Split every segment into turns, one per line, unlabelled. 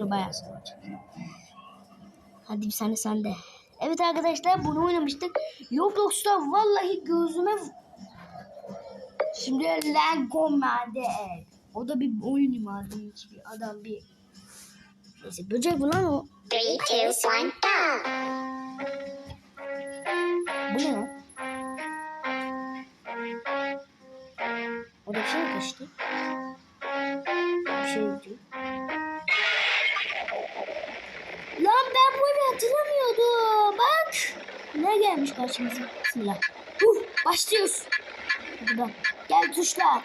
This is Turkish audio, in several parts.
Dur bayağı sonra. Hadi bir saniye sende. Evet arkadaşlar bunu oynamıştık. Roblox'ta vallahi gözüme Şimdi Lego Made. O da bir oyun madem bir adam bir Neyse böcek bu lan o.
Three, two, one, go!
Bu ne lan? O da bir şey kaçtı? Bir şey diyor. Ne gelmiş karşımıza? Bismillah. Uh, başlıyoruz. Bak. Gel tuşla.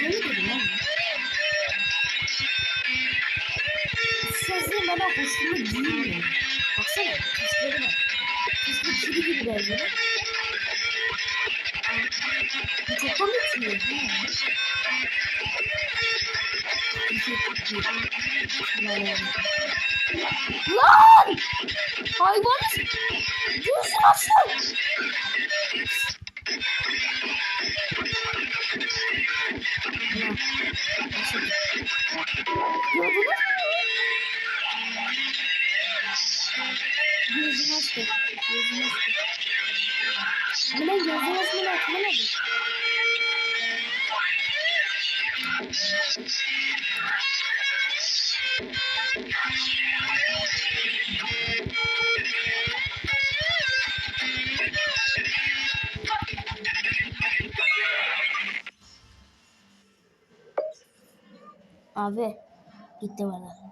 Şey dedim lan? Sesleri bana hoşuma giymiyor. Baksana sesleri bak. Sesli kedi gibi. Bu çok komik mi? Lan! Hayvan! Gözünü açtım. Gördünüz mü? Gözünü açtı. Gözünü açtı. Ama ben gözünü açmayı hatırlamadım. Abi gitti bana.